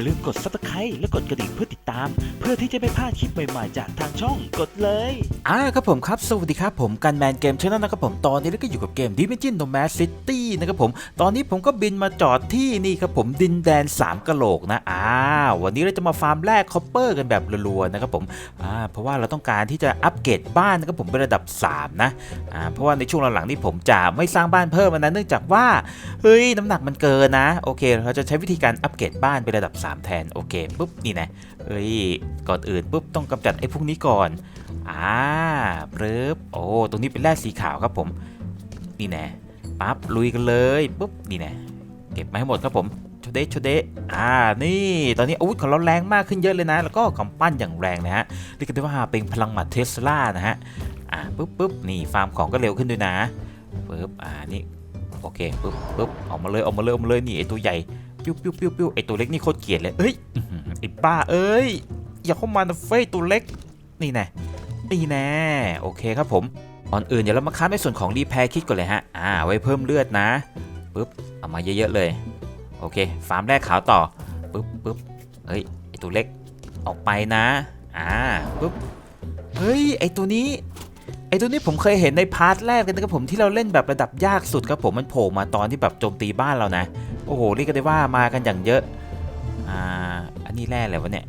อย่าลืมกด subscribe และกดกระดิ่งเพื่อติดตาม เพื่อที่จะไม่พลาดคลิปใหม่ๆ จากทางช่องกดเลยอ่าครับผมครับ สวัสดีครับผมกันแมนเกมชแนลนะครับผมตอนนี้เราก็อยู่กับเกม Dimension Nomad City นะครับผม ตอนนี้ผมก็บินมาจอดที่นี่ครับผมดินแดน 3กะโหลกนะอ่าวันนี้เราจะมาฟาร์มแร่คอปเปอร์กันแบบรัวๆนะครับผมอ่าเพราะว่าเราต้องการที่จะอัปเกรดบ้านนะครับผมเป็นระดับ 3 นะอ่าเพราะว่าในช่วงหลังๆนี่ผมจะไม่สร้างบ้านเพิ่มนะเนื่องจากว่าเฮ้ยน้ำหนักมันเกินนะโอเค เราจะใช้วิธีการอัปเกรดบ้านเป็นระดับ3แทนโอเคปุ๊บนี่นะเฮ้ยก่อนอื่นปุ๊บต้องกำจัดไอ้พวกนี้ก่อนอ่าเปิบโอ้ตรงนี้เป็นแร่สีขาวครับผม นี่น่ปั๊บลุยกันเลยปุ๊บนี่น่เก็บมาให้หมดครับผมโชเดะโชเดอ่า นี่ ตอนนี้อาวุธของเราแรงมากขึ้นเยอะเลยนะ แล้วก็กำปั้นอย่างแรงนะฮะ เรียกได้ว่าเป็นพลังหมัดเทสลานะฮะ อ่าปุ๊บปุ๊บนี่ฟาร์มของก็เร็วขึ้นด้วยนะปุ๊บอ่า นี่ โอเคปุ๊บปุ๊บออกมาเลยออกมาเลยออกมาเลยนี่ไอตัวใหญ่ ปิ้วปิ้วปิ้วปิ้วไอตัวเล็กนี่โคตรเกลียดเลยเอ้ยไอบ้าเอ้ยอย่าเข้ามานะเฟ้ยตัวเล็กนี่แน่นี่แน่โอเคครับผมก่อนอื่นเดี๋ยวเรามาค้าในส่วนของรีแพร์คิดก่อนเลยฮะอ่าไว้เพิ่มเลือดนะปุ๊บเอามาเยอะๆเลยโอเคฟาร์มแรกขาวต่อปุ๊บปุ๊บเฮ้ยไอตัวเล็กออกไปนะอ่าปุ๊บเฮ้ยไอตัวนี้ไอตัวนี้ผมเคยเห็นในพาร์ทแรกเลยนะครับผมที่เราเล่นแบบระดับยากสุดครับผมมันโผล่มาตอนที่แบบโจมตีบ้านเรานะ อ้โหเรียกได้ว่ามากันอย่างเยอะอ่าอันนี้แร่อะไรวะเนี่ย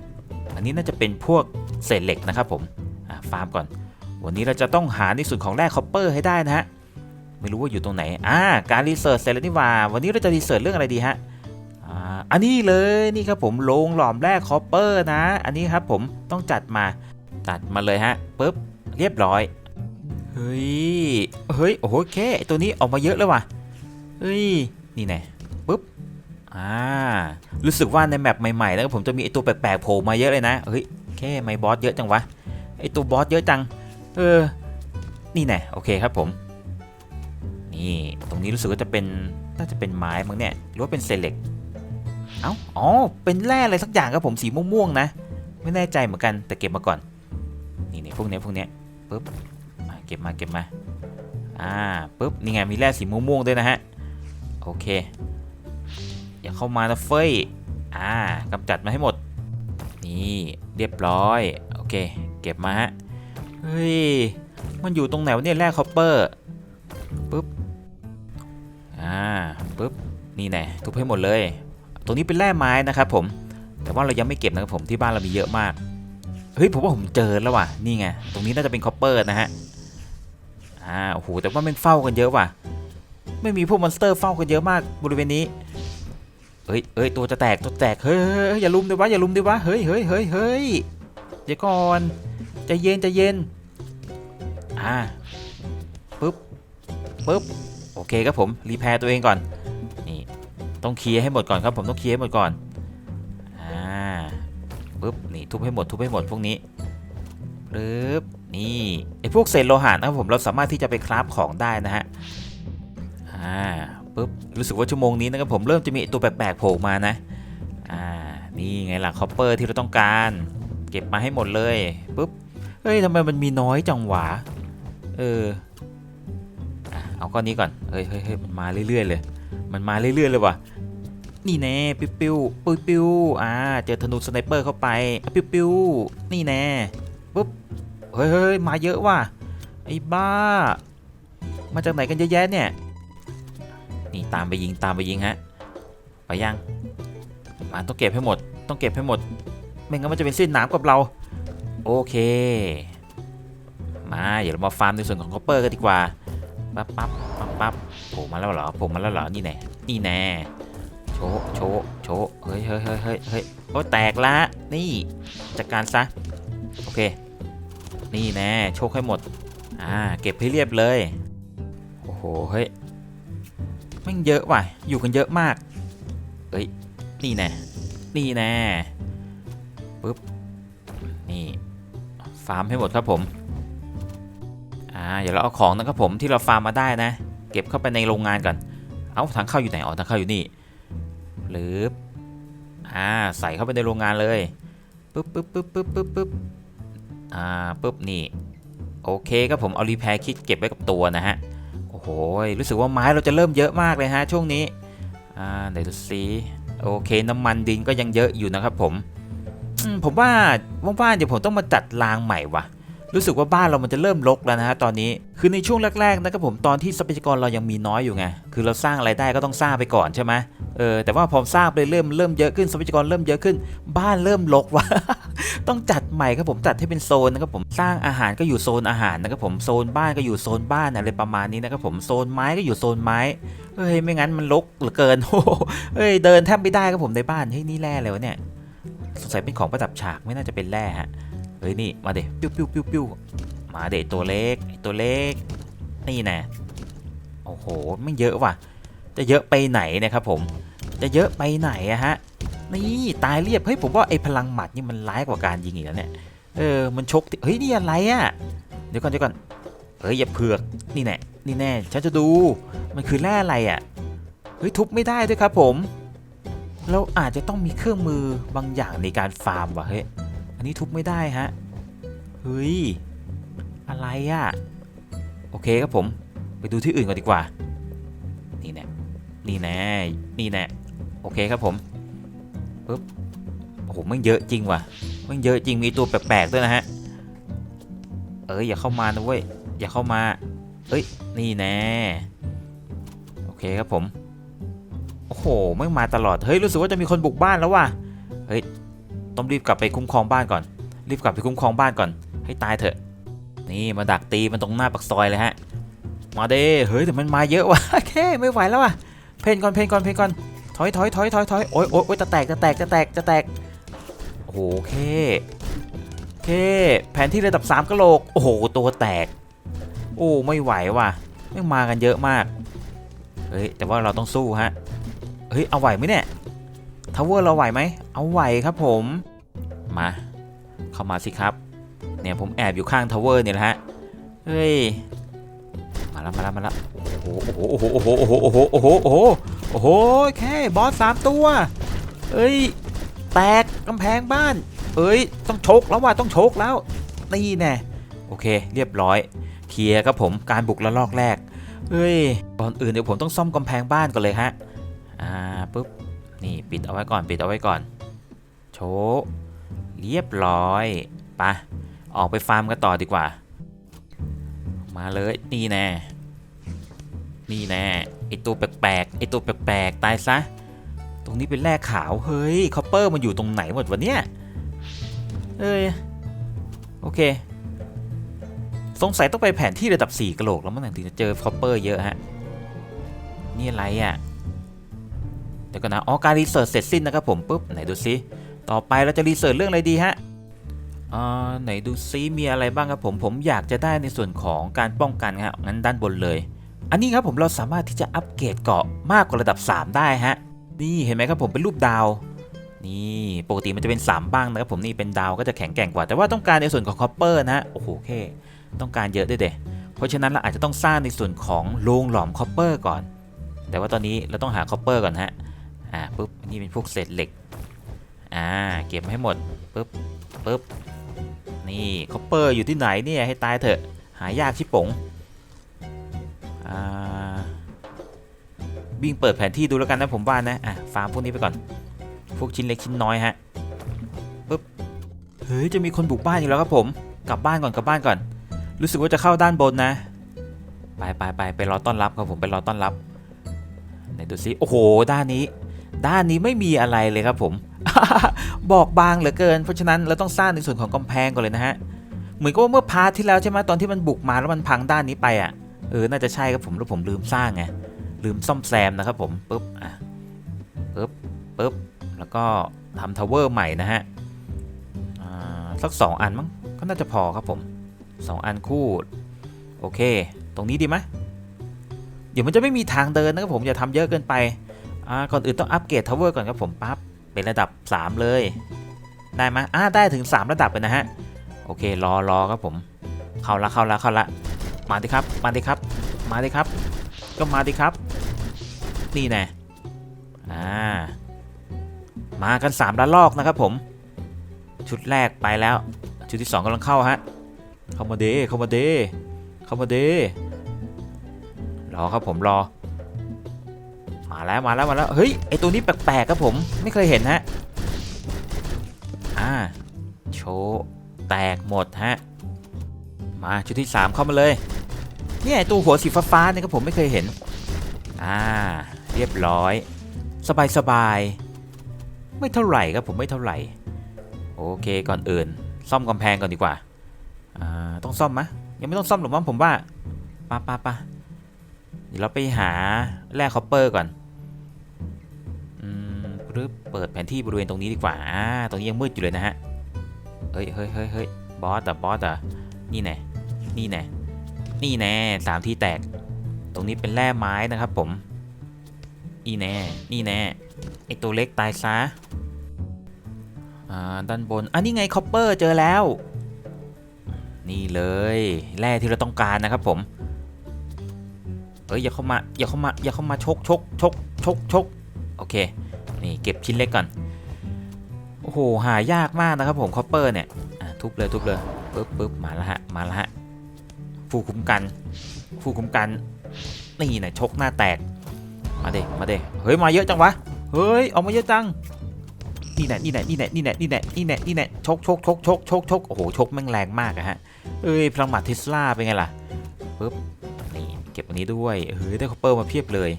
อันนี้น่าจะเป็นพวกเศษเหล็กนะครับผมอ่าฟาร์มก่อน วันนี้เราจะต้องหาในส่วนของแร่คอปเปอร์ให้ได้นะฮะไม่รู้ว่าอยู่ตรงไหนอ่าการรีเสิร์ชเสร็จแล้วนี่ว่าวันนี้เราจะรีเสิร์ชเรื่องอะไรดีฮะอ่าอันนี้เลยนี่ครับผมโรงหลอมแร่คอปเปอร์นะ อันนี้ครับผมต้องจัดมาตัดมาเลยฮะปุ๊บเรียบร้อยเฮ้ยเฮ้ยโอ้โหแค่ไอ้ตัวนี้ออกมาเยอะเลยว่ะเฮ้ยนี่แน่ ปุ๊บอ่ารู้สึกว่าในแมปใหม่ๆแล้วผมจะมีไอตัวแปลกๆโผล่มาเยอะเลยนะเฮ้ยแค่ไม่บอสเยอะจังวะไอตัวบอสเยอะจังเออนี่แน่โอเคครับผมนี่ตรงนี้รู้สึกว่าจะเป็นน่าจะเป็นไม้มั้งเนี่ยหรือว่าเป็นเซเล็กเอ้าอ๋อเป็นแร่อะไรสักอย่างครับผมสีม่วงๆนะ ไม่แน่ใจเหมือนกันแต่เก็บมาก่อนนี่นี่พวกเนี้ยพวกเนี้ยปุ๊บอะเก็บมาเก็บมาอ่าปุ๊บนี่ไงมีแร่สีม่วงๆด้วยนะฮะโอเค อย่าเข้ามานะเฟ้ย อ่ากำจัดมาให้หมด นี่เรียบร้อย โอเค เก็บมาฮะ เฮ้ย มันอยู่ตรงไหนวะเนี่ยแร่คอปเปอร์ปุ๊บ อ่าปุ๊บ นี่แน่ทุบให้หมดเลย ตรงนี้เป็นแร่ไม้นะครับผม แต่ว่าเรายังไม่เก็บนะครับผมที่บ้านเรามีเยอะมาก เฮ้ยผมว่าผมเจอแล้วว่ะ นี่ไง ตรงนี้น่าจะเป็นคอปเปอร์นะฮะ อ่า โอ้โห แต่ว่าม่งเฝ้ากันเยอะว่ะ ไม่มีพวกมอนสเตอร์เฝ้ากันเยอะมากบริเวณนี้ เฮ้ยเอ้ยตัวจะแตกตัวแตกเฮ้ยเฮ้ยเฮ้ยอย่าลุมดิวะอย่าลุมดิวะเฮ้ยเฮ้ยเฮ้ยเฮ้ยเดี๋ยวก่อนใจเย็นใจเย็นอ่าปึ๊บปึ๊บโอเคครับผมรีแพร์ตัวเองก่อนนี่ต้องเคลียร์ให้หมดก่อนครับผมต้องเคลียร์ให้หมดก่อนอ่าปึ๊บนี่ทุบให้หมดทุบให้หมดพวกนี้ปึ๊บนี่ไอพวกเศษโลหะนะครับผมเราสามารถที่จะไปคราฟของได้นะฮะอ่า ปึ๊บรู้สึกว่าชั่วโมงนี้นะครับผมเริ่มจะมีตัวแปลกๆโผล่มานะอ่านี่ไงล่ะคอปเปอร์ที่เราต้องการ เก็บมาให้หมดเลยปึ๊บเฮ้ยทำไมมันมีน้อยจังหวะเออเอาก้อนนี้ก่อนเฮ้ยเฮ้ยเฮ้ยมันมาเรื่อยๆเลย มันมาเรื่อยๆเลยว่ะนี่แน่ปิ้วปิ้วปิ้วปิ้วอ่าเจอธนูสไนเปอร์เข้าไปปิ้วปิ้วนี่แน่ปุ๊บเฮ้ยเฮ้ยมาเยอะว่ะไอ้บ้า มาจากไหนกันเยอะแยะเนี่ย นี่ตามไปยิงตามไปยิงฮะไปยังมาต้องเก็บให้หมด ต้องเก็บให้หมด ไม่งั้นมันจะเป็นสิ้นน้ำกับเรา โอเค มาเดี๋ยวเรามาฟาร์มในส่วนของคอปเปอร์กันดีกว่าปั๊บปั๊บปั๊บปั๊บผล่มาแล้วเหรอผล่มาแล้วเหรอนี่แน่นี่แน่โชโชโชเฮ้ยเฮ้ยเฮ้ยเฮ้ยเฮ้ยโอ้แตกละนี่จัดการซะโอเค นี่แน่โชคให้หมดอ่าเก็บให้เรียบเลยโอ้โหเฮ้ย แม่งเยอะว่ะ อยู่กันเยอะมาก เอ้ย นี่แน่นี่แน่ปึ๊บ นี่ ฟาร์มให้หมดครับผม อ่า เดี๋ยวเราเอาของนะครับผมที่เราฟาร์มมาได้นะ เก็บเข้าไปในโรงงานก่อน เอาทางเข้าอยู่ไหน อ๋อ ทางเข้าอยู่นี่หรืออ่า ใส่เข้าไปในโรงงานเลยปึ๊บปึ๊บปึ๊บปึ๊บปึ๊บปึ๊บอ่าปุ๊บ นี่ โอเคครับผม เอารีแพร์คิดเก็บไว้กับตัวนะฮะ โอ้โหรู้สึกว่าไม้เราจะเริ่มเยอะมากเลยฮะช่วงนี้อ่าเดี๋ยวดูซิโอเคน้ำมันดินก็ยังเยอะอยู่นะครับผมผมว่าว่างๆเดี๋ยวผมต้องมาจัดรางใหม่ว่ะ รู้สึกว่าบ้านเรามันจะเริ่มรกแล้วนะฮะตอนนี้คือในช่วงแรกๆนะครับผมตอนที่ทรัพยากรเรายังมีน้อยอยู่ไงคือเราสร้างอะไรได้ก็ต้องสร้างไปก่อนใช่ไหมเออแต่ว่าพอสร้างไปเริ่มเริ่มเยอะขึ้นทรัพยากรเริ่มเยอะขึ้น บ้านเริ่มรกว่ะต้องจัด หม่ครับผมจัดให้เป็นโซนนะครับผมสร้างอาหารก็อยู่โซนอาหารนะครับผมโซนบ้านก็อยู่โซนบ้านอะไรประมาณนี้นะครับผมโซนไม้ก็อยู่โซนไม้เฮ้ยไม่งั้นมันรกเหลือเกินโอ้โหเฮ้ยเดินแทบไม่ได้ครับผมในบ้านเฮ้ยนี่แร่เลยวะเนี่ยสงสัยเป็นของประดับฉากไม่น่าจะเป็นแร่ฮะเฮ้ยนี่มาเด็ปิ้วปิ้วปิ้วปิ้วมาเด็ตัวเล็กตัวเล็กนี่น่โอ้โหไม่เยอะว่ะ จะเยอะไปไหนนะครับผมจะเยอะไปไหนอะฮะ นี่ตายเรียบเฮ้ยผมว่าไอ้พลังหมัดนี่มันร้ายกว่าการยิงอีกแล้วเนี่ยเออมันชกติเฮ้ยนี่อะไรอะเดี๋ยวก่อนเดี๋ยวก่อนเฮ้ยอย่าเผือกนี่แน่นี่แน่ฉันจะดูมันคือแร่อะไรอะเฮ้ยทุบไม่ได้ด้วยครับผมเราอาจจะต้องมีเครื่องมือบางอย่างในการฟาร์มว่ะเฮ้ยอันนี้ทุบไม่ได้ฮะเฮ้ยอะไรอะโอเคครับผมไปดูที่อื่นก่อนดีกว่านี่แน่นี่แน่นี่แน่โอเคครับผม ปึ๊บโอ้โหมันเยอะจริงว่ะมันเยอะจริงมีตัวแปลกๆด้วยนะฮะเอ้ยอย่าเข้ามานะเว้ยอย่าเข้ามาเอ้ยนี่แน่โอเคครับผมโอ้โหไม่มาตลอดเฮ้ยรู้สึกว่าจะมีคนบุกบ้านแล้วว่ะเฮ้ยต้องรีบกลับไปคุ้มครองบ้านก่อน รีบกลับไปคุ้มครองบ้านก่อน ให้ตายเถอะ นี่มาดักตีมันตรงหน้าปากซอยเลยฮะมาเด้เฮ้ยแต่มันมาเยอะว่ะแค่ไม่ไหวแล้วว่ะเพนก่อนเพนก่อนเพนก่อน อยถอยถอยถอยถอยโอ้ยโอ้ยโอ้ยจะแตกจะแตกจะแตกจะแตกโอ้โหเคเคแผนที่ระดับ3กะโหลกโอ้โหตัวแตก โอ้ไม่ไหวว่ะไม่มากันเยอะมากเฮ้ยแต่ว่าเราต้องสู้ฮะเฮ้ยเอาไหวไหมเนี่ยทาวเวอร์เราไหวไหมเอาไหวครับผมมาเข้ามาสิครับเนี่ยผมแอบอยู่ข้างทาวเวอร์เนี่ยแหละฮะเฮ้ย มาแล้วมาแล้วมาแล้วโอ้โหโอ้โหโอ้โหโอ้โหโอ้โหโอ้โหโอ้โหโอ้โหแค่บอสสามตัว เอ้ยแตกกำแพงบ้าน เอ้ยต้องโชกแล้วว่ะต้องโชกแล้วนี่แน่โอเค เรียบร้อยเคลียร์ครับผมการบุกระลอกแรกเฮ้ยก่อนอื่นเดี๋ยวผมต้องซ่อมกำแพงบ้านก่อนเลยฮะอ่าปุ๊บนี่ปิดเอาไว้ก่อนปิดเอาไว้ก่อน โชกเรียบร้อยไปะออกไปฟาร์มกันต่อดีกว่า มาเลยนี่แน่นี่แน่ไอตัวแปลกๆไอตัวแปลกๆตายซะ ตรงนี้เป็นแร่ขาวเฮ้ยคอปเปอร์มันอยู่ตรงไหนหมดวะเนี่ยเอ้ยโอเค สงสัยต้องไปแผนที่ระดับ 4กะโหลกแล้วมันถึงจะเจอคอปเปอร์เยอะฮะนี่อะไรอะ่ะเดี๋ยวก่อนนะอ๋อการรีเสิร์ชเสร็จสิ้นนะครับผมปุ๊บไหนดูซิต่อไปเราจะรีเสิร์ชเรื่องอะไรดีฮะ ไหนดูซิมีอะไรบ้างครับผมผมอยากจะได้ในส่วนของการป้องกันครับงั้นด้านบนเลย อันนี้ครับผมเราสามารถที่จะอัปเกรดเกาะมากกว่าระดับ 3 ได้ฮะนี่เห็นไหมครับผมเป็นรูปดาว นี่ปกติมันจะเป็น 3 บ้างนะครับผมนี่เป็นดาวก็จะแข็งแกร่งกว่าแต่ว่าต้องการในส่วนของคอปเปอร์นะฮะโอ้โหแค่ต้องการเยอะด้วยเดะเพราะฉะนั้นเราอาจจะต้องสร้างในส่วนของโรงหลอมคอปเปอร์ก่อน แต่ว่าตอนนี้เราต้องหาคอปเปอร์ก่อนฮะอ่าปุ๊บนี่เป็นพวกเศษเหล็กอ่าเก็บให้หมดปุ๊บปุ๊บ นี่คอปเปอร์อยู่ที่ไหนเนี่ยให้ตายเถอะ หายากชิบป๋งอ่าวิ่งเปิดแผนที่ดูแล้วกันนะผมว่านะอะฟาร์มพวกนี้ไปก่อน พวกชิ้นเล็กชิ้นน้อยฮะปึ๊บเฮ้ยจะมีคนบุกบ้านอีกแล้วครับผม กลับบ้านก่อนกลับบ้านก่อน รู้สึกว่าจะเข้าด้านบนนะ ไปไปไปไปรอต้อนรับครับผมไปรอต้อนรับไหนดูซิโอ้โหด้านนี้ ด้านนี้ไม่มีอะไรเลยครับผม บอกบางเหลือเกิน เพราะฉะนั้นเราต้องสร้างในส่วนของกำแพงก่อนเลยนะฮะ เหมือนกับว่าเมื่อพาร์ทที่แล้วใช่ไหมตอนที่มันบุกมาแล้วมันพังด้านนี้ไปอะ เออ น่าจะใช่ครับผม แล้วผมลืมสร้างไง ลืมซ่อมแซมนะครับผมปึ๊บ อะปึ๊บปึ๊บ แล้วก็ทำทาวเวอร์ใหม่นะฮะ อ่า สักสองอันมั้ง ก็น่าจะพอครับผมสองอันคู่ โอเค ตรงนี้ดีไหมเดี๋ยวมันจะไม่มีทางเดินนะครับผม อย่าทำเยอะเกินไป อ่าก่อนอื่นต้องอัปเกรดทาวเวอร์ก่อนครับผมปั๊บเป็นระดับ 3 เลย ได้ไหมอ่าได้ถึง 3 ระดับเลยนะฮะ โอเครอรอครับผม เข้าละเข้าละเข้าละมาดิครับ มาดิครับ มาดิครับ ก็มาดิครับ นี่แน่อ่ามากัน3ระลอกนะครับผม ชุดแรกไปแล้ว ชุดที่ 2กำลังเข้าฮะเข้ามาเดเข้ามาเดเข้ามาเดรอครับผมรอ มาแล้วมาแล้วมาแล้วเฮ้ยไอตัวนี้แปลกๆครับผมไม่เคยเห็นฮะอ่าโชว์แตกหมดฮะมาชุดที่ 3 เข้ามาเลยเนี่ยไอตัวหัวสีฟ้าๆเนี่ยครับผมไม่เคยเห็นอ่าเรียบร้อย สบายๆไม่เท่าไหร่ครับผมไม่เท่าไหร่โอเคก่อนอื่น ซ่อมกำแพงก่อนดีกว่าอ่าต้องซ่อมมะยังไม่ต้องซ่อมหรอกมั้งผมว่าปะปะปะเดี๋ยวเราไปหาแร่คอปเปอร์ก่อน หรือเปิดแผนที่บริเวณตรงนี้ดีกว่าอ่าตรงนี้ยังมืดอยู่เลยนะฮะเฮ้ยเฮ้ยเฮ้ยเฮ้ยบอสแต่บอสอะนี่แน่นี่แน่นี่แน่สามที่แตก ตรงนี้เป็นแร่ไม้นะครับผมนี่แน่นี่แน่ไอตัวเล็กตายซะอ่าด้านบนอันนี้ไงคอปเปอร์เจอแล้ว นี่เลยแร่ที่เราต้องการนะครับผมเอ้ยอย่าเข้ามาอย่าเข้ามาอย่าเข้ามาชกชกชกชกชกโอเค นี่เก็บชิ้นเล็กก่อน โอ้โห หายากมากนะครับผมคอปเปอร์เนี่ยทุบเลยทุบเลยปึ๊บปึ๊บมาแล้วฮะ มาแล้วฮะผู้คุ้มกันผู้คุ้มกัน นี่นะชกหน้าแตก มาเด้มาเด้เฮ้ย มาเยอะจังวะ เฮ้ย ออกมาเยอะจัง นี่แหละนี่แหละนี่แหละนี่แหละนี่แหละนี่แหละนี่แหละชกชกชกชกชกชกโอ้โห ชกแม่งแรงมากอะฮะ เอ้ย พลังหมัดเทสลาเป็นไงล่ะปึ๊บ นี่ เก็บอันนี้ด้วย เฮ้ย ได้คอปเปอร์มาเพียบเลย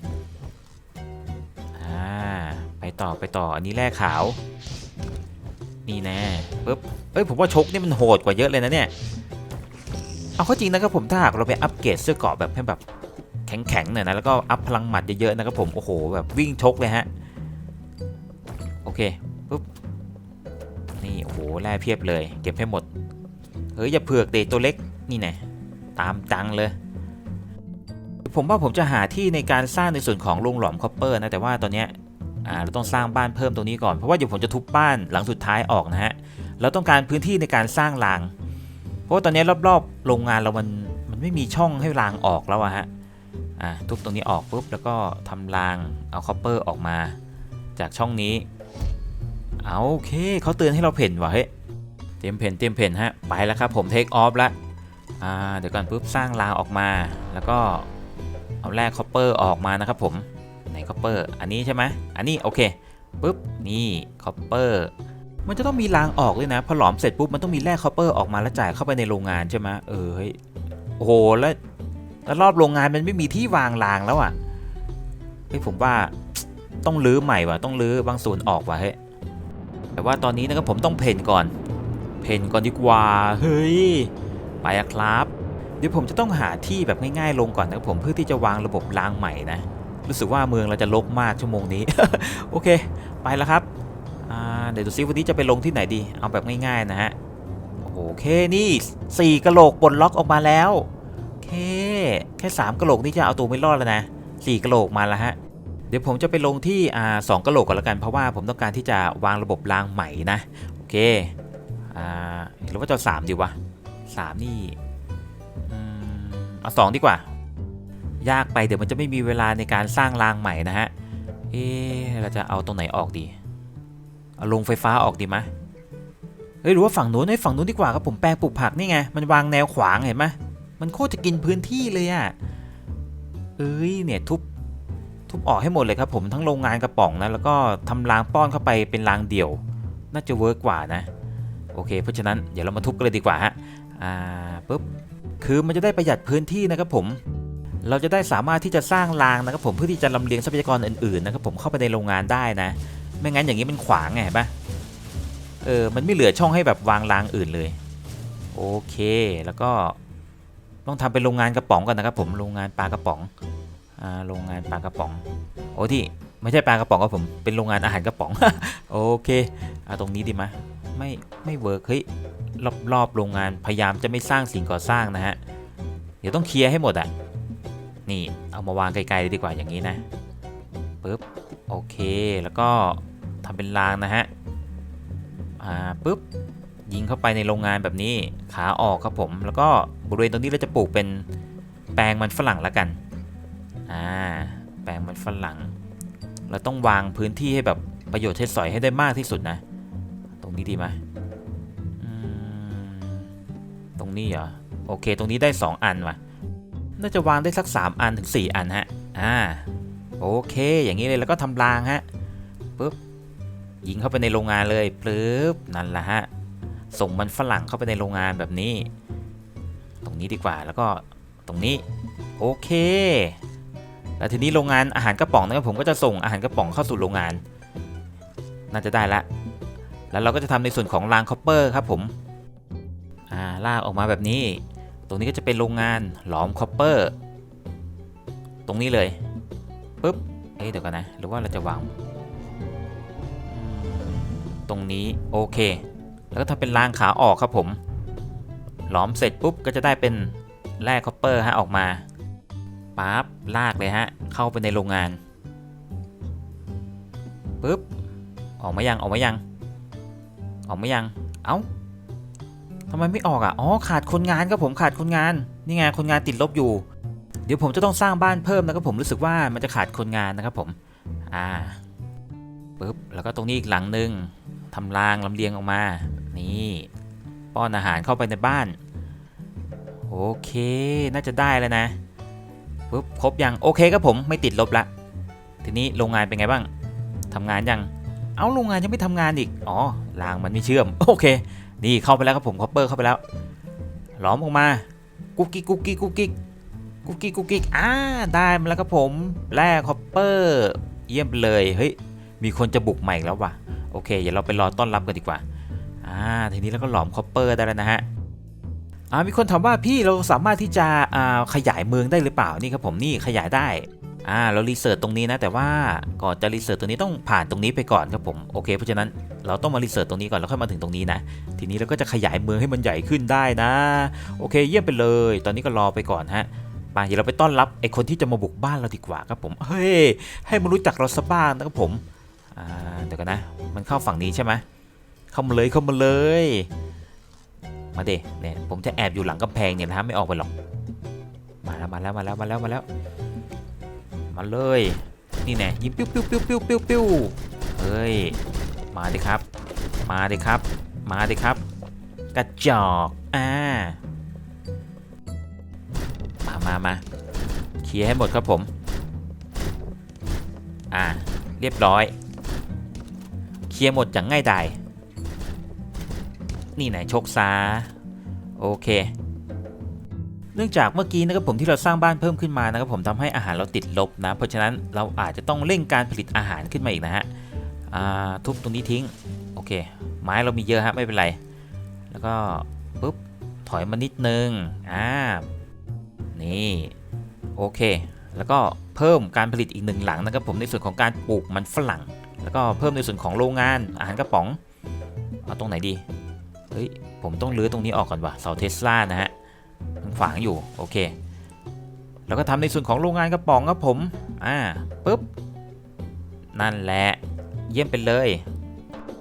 ต่อไปต่ออันนี้แร่ขาว นี่แน่ปึ๊บเอ้ยผมว่าชกนี่มันโหดกว่าเยอะเลยนะเนี่ยเอาข้าจริงนะครับผมถ้าหากเราไปอัปเกรดเสื้อเกราะแบบให้แบบแข็งๆหน่อยนะแล้วก็อัพพลังหมัดเยอะๆนะครับผมโอ้โหแบบวิ่งชกเลยฮะโอเคปุ๊บนี่โอ้โหแร่เพียบเลย เก็บให้หมดเฮ้ยอย่าเผือกเดตัวเล็กนี่แน่ตามจังเลยผมว่าผมจะหาที่ในการสร้างในส่วนของโรงหลอมคอปเปอร์นะแต่ว่าตอนเนี้ย อ่าเราต้องสร้างบ้านเพิ่มตรงนี้ก่อน เพราะว่าเดี๋ยวผมจะทุบบ้านหลังสุดท้ายออกนะฮะ เราต้องการพื้นที่ในการสร้างราง เพราะว่าตอนนี้รอบๆ โรงงานเรามันมันไม่มีช่องให้รางออกแล้วอะฮะ อ่าทุบตรงนี้ออกปุ๊บแล้วก็ทำรางเอาคอปเปอร์ออกมา จากช่องนี้เอาโอเคเขาเตือนให้เราเพ่นว่ะเฮ้ย เตรียมเพ่นเตรียมเพ่นฮะ ไปแล้วครับผมเทคออฟละอ่าเดี๋ยวก่อนปุ๊บสร้างรางออกมา แล้วก็เอาแร่คอปเปอร์ออกมานะครับผม ไหนคอปเปอร์อันนี้ใช่ไหมอันนี้โอเคปุ๊บนี่คอปเปอร์มันจะต้องมีรางออกด้วยนะ พอหลอมเสร็จปุ๊บมันต้องมีแร่คอปเปอร์ออกมาแล้วจ่ายเข้าไปในโรงงานใช่ไหมเออเฮ้ยโอ้โหแล้วแล้วรอบโรงงานมันไม่มีที่วางรางแล้วอะเฮ้ยผมว่าต้องรื้อใหม่ว่ะต้องรื้อบางส่วนออกว่ะเฮ้ยแต่ว่าตอนนี้นะครับผมต้องเพ่นก่อน เพ่นก่อนดีกว่าเฮ้ยไปอะครับ เดี๋ยวผมจะต้องหาที่แบบง่ายๆลงก่อนนะครับผมเพื่อที่จะวางระบบรางใหม่นะ รู้สึกว่าเมืองเราจะลกมากชั่วโมงนี้ โอเค ไปแล้วครับเดี๋ยวดูซิวันนี้จะไปลงที่ไหนดี เอาแบบง่ายๆนะฮะ โอเค นี่สี่กะโหลกปลดล็อกออกมาแล้วโอเค แค่สามกะโหลกนี่จะเอาตัวไม่รอดแล้วนะสี่กะโหลกมาแล้วฮะ เดี๋ยวผมจะไปลงที่อ่าสองกะโหลกก่อนละกัน เพราะว่าผมต้องการที่จะวางระบบรางใหม่นะ โอเค อ่าหรือว่าจะสามดีวะสามนี่ เอาสองดีกว่า ยากไปเดี๋ยวมันจะไม่มีเวลาในการสร้างรางใหม่นะฮะ เอ๊เราจะเอาตรงไหนออกดี เอาลงไฟฟ้าออกดีไหมเฮ้ยหรือว่าฝั่งนู้นให้ฝั่งนู้นดีกว่าครับผมแปลงปลูกผักนี่ไง มันวางแนวขวางเห็นไหมมันโคตรจะกินพื้นที่เลยอะเอ้ยเนี่ยทุบทุบออกให้หมดเลยครับผมทั้งโรงงานกระป๋องนะแล้วก็ทำรางป้อนเข้าไปเป็นรางเดี่ยว น่าจะเวิร์กกว่านะ โอเค เพราะฉะนั้นเดี๋ยวเรามาทุบกันเลยดีกว่าฮะ อ่าปุ๊บคือมันจะได้ประหยัดพื้นที่นะครับผม เราจะได้สามารถที่จะสร้างรางนะครับผมเพื่อที่จะลำเลียงทรัพยากรอื่นๆนะครับผมเข้าไปในโรงงานได้นะ ไม่งั้นอย่างนี้มันขวางไงเห็นปะเออมันไม่เหลือช่องให้แบบวางรางอื่นเลย โอเคแล้วก็ต้องทำเป็นโรงงานกระป๋องก่อนนะครับผมโรงงานปลากระป๋องอ่าโรงงานปลากระป๋องโอ้ที่ไม่ใช่ปลากระป๋องครับผมเป็นโรงงานอาหารกระป๋องโอเคเอาตรงนี้ดีไหมไม่ไม่เวิร์กเฮ้ยรอบรอบโรงงานพยายามจะไม่สร้างสิ่งก่อสร้างนะฮะเดี๋ยวต้องเคลียร์ให้หมดอะ นี่เอามาวางไกลๆดีกว่าอย่างนี้นะปึ๊บโอเคแล้วก็ทำเป็นรางนะฮะอ่าปึ๊บยิงเข้าไปในโรงงานแบบนี้ขาออกครับผม แล้วก็บริเวณตรงนี้เราจะปลูกเป็นแปลงมันฝรั่งละกันอ่าแปลงมันฝรั่ง เราต้องวางพื้นที่ให้แบบประโยชน์ใช้สอยให้ได้มากที่สุดนะ ตรงนี้ดีไหมอืมตรงนี้เหรอโอเค ตรงนี้ได้ 2 อันว่ะ น่าจะวางได้สัก 3 อันถึง 4 อันฮะ อ่า โอเค อย่างนี้เลยแล้วก็ทำรางฮะปุ๊บ ยิงเข้าไปในโรงงานเลยปึ๊บ นั่นแหละฮะ ส่งมันฝรั่งเข้าไปในโรงงานแบบนี้ ตรงนี้ดีกว่า แล้วก็ตรงนี้ โอเค แล้วทีนี้โรงงานอาหารกระป๋องนะครับผมก็จะส่งอาหารกระป๋องเข้าสู่โรงงาน น่าจะได้ละ แล้วเราก็จะทำในส่วนของรางคอปเปอร์ครับผม อ่าลากออกมาแบบนี้ รงนี้ก็จะเป็นโรงงานหลอมคอปเปอร์ ตรงนี้เลยปุ๊บเอ๊ะเดี๋ยวกันนะ หรือว่าเราจะวาง ตรงนี้โอเค แล้วก็ทำเป็นรางขาออกครับผม หลอมเสร็จปุ๊บก็จะได้เป็นแร่คอปเปอร์ฮะออกมาปั๊บลากเลยฮะ เข้าไปในโรงงานปุ๊บออกมายังออกมายัง ออกมายัง เอ้า ทำไมไม่ออกอะ อ๋อ ขาดคนงานครับผมขาดคนงาน นี่ไงคนงานติดลบอยู่ เดี๋ยวผมจะต้องสร้างบ้านเพิ่มนะครับผมรู้สึกว่ามันจะขาดคนงานนะครับผม อ่าปุ๊บ แล้วก็ตรงนี้อีกหลังหนึ่งทำรางลำเลียงออกมา นี่ป้อนอาหารเข้าไปในบ้าน โอเค น่าจะได้แล้วนะปุ๊บ ครบยัง โอเคครับผมไม่ติดลบละ ทีนี้โรงงานเป็นไงบ้างทำงานยัง เอาโรงงานยังไม่ทำงานอีก อ๋อรางมันไม่เชื่อม โอเค นี่เข้าไปแล้วครับผมคอปเปอร์เข้าไปแล้วหลอมออกมากุ๊กกิ๊กกุ๊กกิ๊กกุ๊กกิ๊กกุ๊กกิ๊กกุ๊กกิ๊กอ่าได้มาแล้วครับผมแร่คอปเปอร์เยี่ยมเลยเฮ้ยมีคนจะบุกใหม่แล้วว่ะโอเคเดี๋ยวเราไปรอต้อนรับกันดีกว่าอ่าทีนี้เราก็หลอมคอปเปอร์ได้แล้วนะฮะอ่ามีคนถามว่าพี่เราสามารถที่จะอ่าขยายเมืองได้หรือเปล่านี่ครับผมนี่ขยายได้ อ่าเรารีเสิร์ชตรงนี้นะ แต่ว่าก่อนจะรีเสิร์ชตรงนี้ต้องผ่านตรงนี้ไปก่อนครับผมโอเคเพราะฉะนั้นเราต้องมารีเสิร์ชตรงนี้ก่อนแล้วค่อยมาถึงตรงนี้นะ ทีนี้เราก็จะขยายเมืองให้มันใหญ่ขึ้นได้นะ โอเคเยี่ยมไปเลย ตอนนี้ก็รอไปก่อนฮะไปเดี๋ยวเราไปต้อนรับไอ้คนที่จะมาบุกบ้านเราดีกว่าครับผมเฮ้ยให้มันรู้จักเราสักบ้างนะครับผมอ่าเดี๋ยวกันนะ มันเข้าฝั่งนี้ใช่ไหมเข้ามาเลยเข้ามาเลย มาเดเนี่ยผมจะแอบอยู่หลังกำแพงเนี่ยนะฮะไม่ออกไปหรอกมาแล้วมาแล้วมาแล้วมาแล้วมาแล้ว มาเลย นี่แน่ยิงปิ้วปิ้วปิ้วปิ้วปิ้วปิ้วเฮ้ย มาดิครับ มาดิครับ มาดิครับ กระจอกอ่ามามามาเคลียร์ให้หมดครับผม อ่า เรียบร้อย เคลียร์หมดอย่างง่ายดายนี่ไหนโชคซาโอเค เนื่องจากเมื่อกี้นะครับผมที่เราสร้างบ้านเพิ่มขึ้นมานะครับผมทำให้อาหารเราติดลบนะ เพราะฉะนั้นเราอาจจะต้องเร่งการผลิตอาหารขึ้นมาอีกนะฮะทุบตรงนี้ทิ้งโอเค ไม้เรามีเยอะฮะไม่เป็นไร แล้วก็ปุ๊บถอยมานิดนึงอ่านี่โอเค แล้วก็เพิ่มการผลิตอีกหนึ่งหลังนะครับผมในส่วนของการปลูกมันฝรั่ง แล้วก็เพิ่มในส่วนของโรงงานอาหารกระป๋องเอาตรงไหนดีเฮ้ยผมต้องรื้อตรงนี้ออกก่อนว่ะเสาเทสลานะฮะ มันขวางอยู่โอเคแล้วก็ทำในส่วนของโรงงานกระป๋องครับผมอ่าปุ๊บนั่นแหละเยี่ยมไปเลย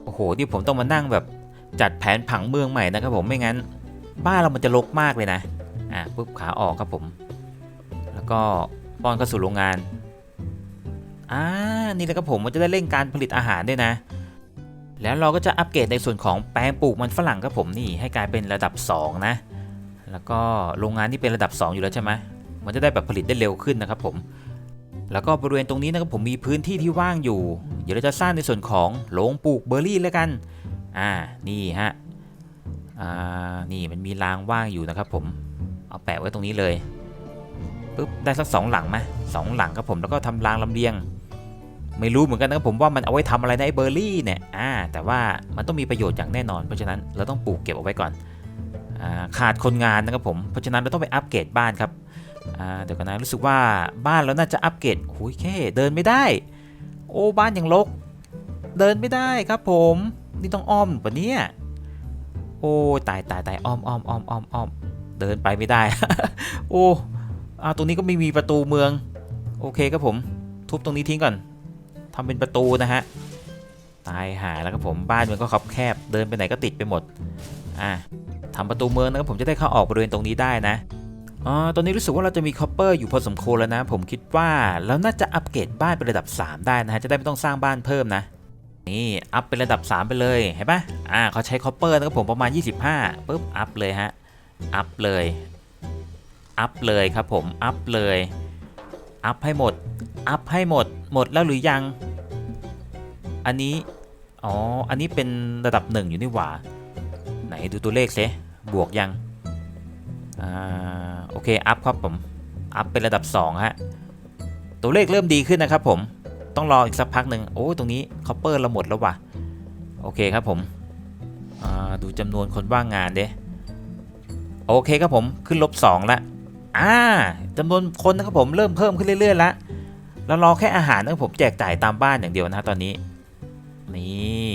โอ้โหที่ผมต้องมานั่งแบบจัดแผนผังเมืองใหม่นะครับผมไม่งั้น บ้านเรามันจะรกมากเลยนะอ่าปุ๊บขาออกครับผม แล้วก็ป้อนเข้าสู่โรงงานอ่านี่แหละครับผมมันจะได้เร่งการผลิตอาหารด้วยนะแล้วเราก็จะอัปเกรดในส่วนของแปลงปลูกมันฝรั่งครับผมนี่ให้กลายเป็นระดับ 2 นะ แล้วก็โรงงานที่เป็นระดับ 2 อยู่แล้วใช่ไหมมันจะได้แบบผลิตได้เร็วขึ้นนะครับผม แล้วก็บริเวณตรงนี้นะครับผมมีพื้นที่ที่ว่างอยู่ เดี๋ยวเราจะสร้างในส่วนของโรงปลูกเบอร์รี่แล้วกัน อ่า นี่ฮะ อ่า นี่มันมีรางว่างอยู่นะครับผม เอาแปะไว้ตรงนี้เลยปุ๊บได้สักสองหลังไหมสองหลังครับผมแล้วก็ทำรางลำเลียง ไม่รู้เหมือนกันนะครับผมว่ามันเอาไว้ทำอะไรในะไอ้เบอร์รี่เนี่ย อ่า แต่ว่ามันต้องมีประโยชน์อย่างแน่นอน เพราะฉะนั้นเราต้องปลูกเก็บเอาไว้ก่อน ขาดคนงานนะครับผมเพราะฉะนั้นเราต้องไปอัปเกรดบ้านครับเดี๋ยวกันนะรู้สึกว่าบ้านเราน่าจะอัปเกรดโอ้ยแค่เดินไม่ได้ โอ้บ้านย่างรกเดินไม่ได้ครับผมนี่ต้องอ้อมปะเนี่ยโอ้ตายตายตายอ้อมอ้อมอ้อมอ้อมอ้อมเดินไปไม่ได้ โอ้อาตรงนี้ก็ไม่มีประตูเมือง โอเคครับผม ทุบตรงนี้ทิ้งก่อนทำเป็นประตูนะฮะ ตายหาแล้วครับผม บ้านมันก็คับแคบ เดินไปไหนก็ติดไปหมด อ่าทำประตูเมืองนะครับผมจะได้เข้าออกบริเวณตรงนี้ได้นะอ๋อตอนนี้รู้สึกว่าเราจะมีคอปเปอร์อยู่พอสมควรแล้วนะ ผมคิดว่าเราน่าจะอัปเกรดบ้านเป็นระดับ 3 ได้นะฮะจะได้ไม่ต้องสร้างบ้านเพิ่มนะนี่อัพเป็นระดับ 3 ไปเลยเห็นปะอ่าเขาใช้คอปเปอร์นะครับผมประมาณ 25ปุ๊บอัพเลยฮะอัพเลยอัพเลยครับผมอัพเลยอัพให้หมดอัพให้หมดหมดแล้วหรือยัง อันนี้อ๋ออันนี้เป็นระดับหนึ่งอยู่นี่หว่า ไหนดูตัวเลขเซบวกยังอ่าโอเคอัพครับผมอัพเป็นระดับ 2 ฮะ ตัวเลขเริ่มดีขึ้นนะครับผมต้องรออีกสักพักหนึ่งโอ้ตรงนี้คอปเปอร์เราหมดแล้วว่ะโอเคครับผมอ่าดูจำนวนคนว่างงานเด้โอเคครับผมขึ้นลบ2ละอ่าจำนวนคนนะครับผมเริ่มเพิ่มขึ้นเรื่อยๆล้วแล้วรอแค่อาหารนะครับผมแจกจ่ายตามบ้านอย่างเดียวนะตอนนี้นี่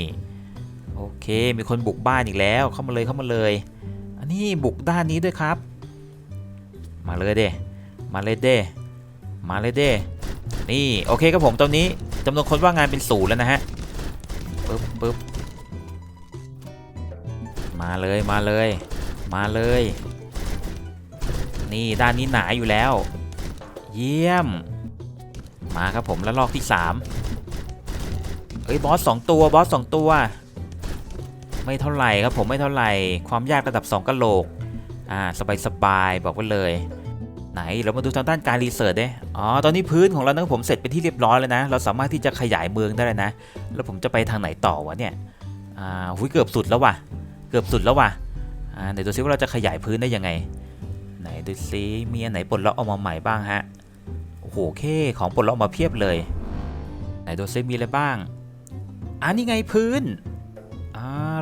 เค มีคนบุกบ้านอีกแล้ว เข้ามาเลยเข้ามาเลย อันนี้บุกด้านนี้ด้วยครับ มาเลยเด้มาเลยเด้มาเลยเด้นี่โอเคครับผมตอนนี้จำนวนคนว่างงานเป็นศูนย์แล้วนะฮะปึ๊บปึ๊บมาเลยมาเลย มาเลย นี่ด้านนี้หนาอยู่แล้ว เยี่ยม มาครับผมแล้วลอกที่3เอ้ยบอสสองตัวบอสสองตัว ไม่เท่าไหร่ครับผมไม่เท่าไหร่ ความยากระดับ 2กะโหลก อ่าสบายสบายๆ บอกไว้เลย ไหนเรามาดูทางด้านการรีเสิร์ชเด้อ๋อ ตอนนี้พื้นของเรานะผมเสร็จเป็นที่เรียบร้อยแล้วนะ เราสามารถที่จะขยายเมืองได้แล้วนะ แล้วผมจะไปทางไหนต่อวะเนี่ย อ่าหุยเกือบสุดแล้วว่ะ เกือบสุดแล้วว่ะ อ่าเดี๋ยวดูซิว่าเราจะขยายพื้นได้ยังไง ไหนดูซิมีอันไหนปลดล็อกออกมาใหม่บ้างฮะ โอ้โหเคของปลดล็อกมาเพียบเลย ไหนดูซิมีอะไรบ้างอ่านี่ไงพื้น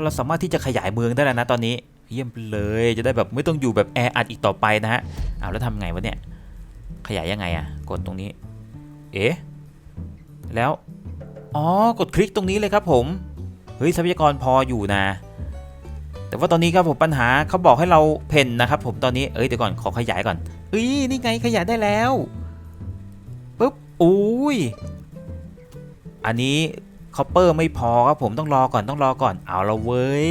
เราสามารถที่จะขยายเมืองได้แล้วนะตอนนี้เยี่ยมเลยจะได้แบบไม่ต้องอยู่แบบแออัดอีกต่อไปนะฮะเอาแล้วทำไงวะเนี่ยขยายยังไงอะกดตรงนี้ เอ๊ะแล้วอ๋อกดคลิกตรงนี้เลยครับผมเฮ้ยทรัพยากรพออยู่นะ แต่ว่าตอนนี้ครับผมปัญหาเขาบอกให้เราเพ่นนะครับ ผมตอนนี้เอ้ยเดี๋ยวก่อนขอขยายก่อนเอ้ยนี่ไงขยายได้แล้วปุ๊บอุ้ยอันนี้ คอปเปอร์ไม่พอครับผมต้องรอก่อนต้องรอก่อนเอาละเว้ย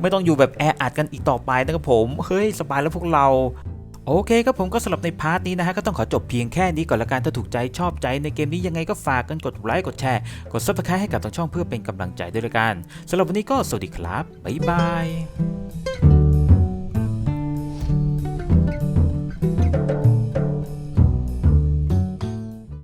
ไม่ต้องอยู่แบบแออัดกันอีกต่อไปนะครับผม เฮ้ย สบายแล้วพวกเราโอเคครับผมก็สำหรับในพาร์ทนี้นะฮะก็ต้องขอจบเพียงแค่นี้ก่อนละกันถ้าถูกใจชอบใจในเกมนี้ยังไงก็ฝากกันกดไลค์กดแชร์ กดซับสไครต์ให้กับทางช่องเพื่อเป็นกำลังใจด้วยละกันสำหรับวันนี้ก็สวัสดีครับ บ๊ายบาย